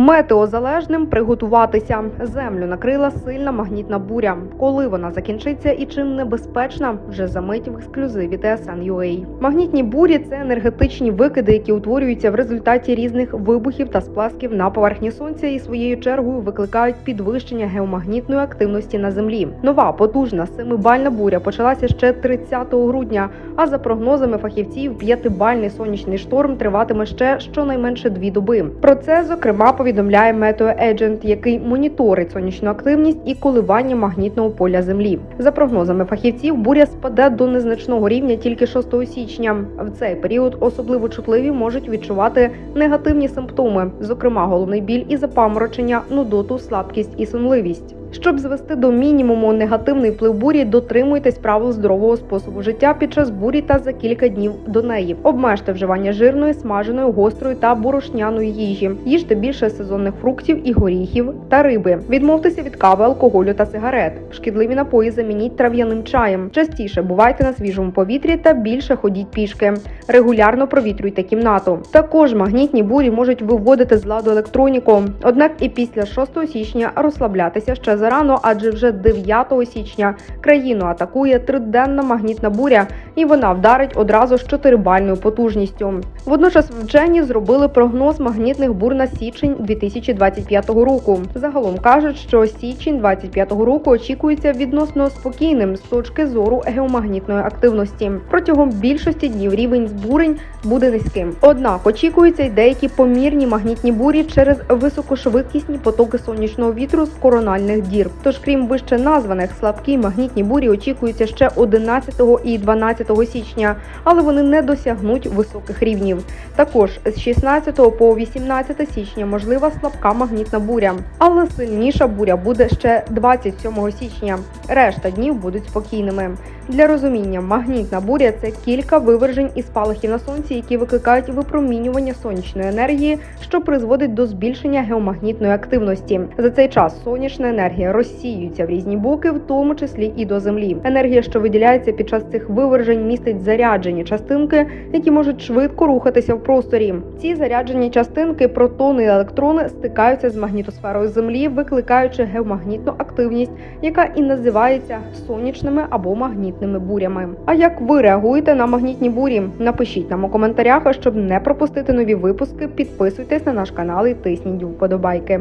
Метеозалежним приготуватися. Землю накрила сильна магнітна буря. Коли вона закінчиться і чим небезпечна, вже за мить в ексклюзиві TSN.ua. Магнітні бурі це енергетичні викиди, які утворюються в результаті різних вибухів та сплесків на поверхні сонця і своєю чергою викликають підвищення геомагнітної активності на землі. Нова потужна семибальна буря почалася ще 30 грудня. А за прогнозами фахівців, п'ятибальний сонячний шторм триватиме ще щонайменше дві доби. Про це зокрема повідомляє Meteo Agent, який моніторить сонячну активність і коливання магнітного поля землі. За прогнозами фахівців, буря спаде до незначного рівня тільки 6 січня. В цей період особливо чутливі можуть відчувати негативні симптоми, зокрема головний біль і запаморочення, нудоту, слабкість і сонливість. Щоб звести до мінімуму негативний вплив бурі, дотримуйтесь правил здорового способу життя під час бурі та за кілька днів до неї. Обмежте вживання жирної, смаженої, гострої та борошняної їжі. Їжте більше сезонних фруктів і горіхів та риби. Відмовтеся від кави, алкоголю та сигарет. Шкідливі напої замініть трав'яним чаєм. Частіше бувайте на свіжому повітрі та більше ходіть пішки. Регулярно провітрюйте кімнату. Також магнітні бурі можуть виводити з ладу електроніку. Однак і після 6 січня розслаблятися ще зарано, адже вже 9 січня країну атакує триденна магнітна буря, і вона вдарить одразу з чотирибальною потужністю. Водночас вчені зробили прогноз магнітних бур на січень 2025 року. Загалом кажуть, що січень 2025 року очікується відносно спокійним з точки зору геомагнітної активності. Протягом більшості днів рівень збурень буде низьким. Однак очікуються й деякі помірні магнітні бурі через високошвидкісні потоки сонячного вітру з корональних дір. Тож, крім вище названих, слабкі магнітні бурі очікуються ще 11 і 12 січня, але вони не досягнуть високих рівнів. Також з 16 по 18 січня можлива слабка магнітна буря, але сильніша буря буде ще 27 січня. Решта днів будуть спокійними. Для розуміння, магнітна буря це кілька вивержень і спалахів на сонці, які викликають випромінювання сонячної енергії, що призводить до збільшення геомагнітної активності. За цей час сонячна енергія розсіюється в різні боки, в тому числі і до землі. Енергія, що виділяється під час цих вивержень, містить заряджені частинки, які можуть швидко рухатися в просторі. Ці заряджені частинки, протони і електрони, стикаються з магнітосферою Землі, викликаючи геомагнітну активність, яка і називається сонячними або магнітними бурями. А як ви реагуєте на магнітні бурі? Напишіть нам у коментарях, а щоб не пропустити нові випуски. Підписуйтесь на наш канал і тисніть вподобайки.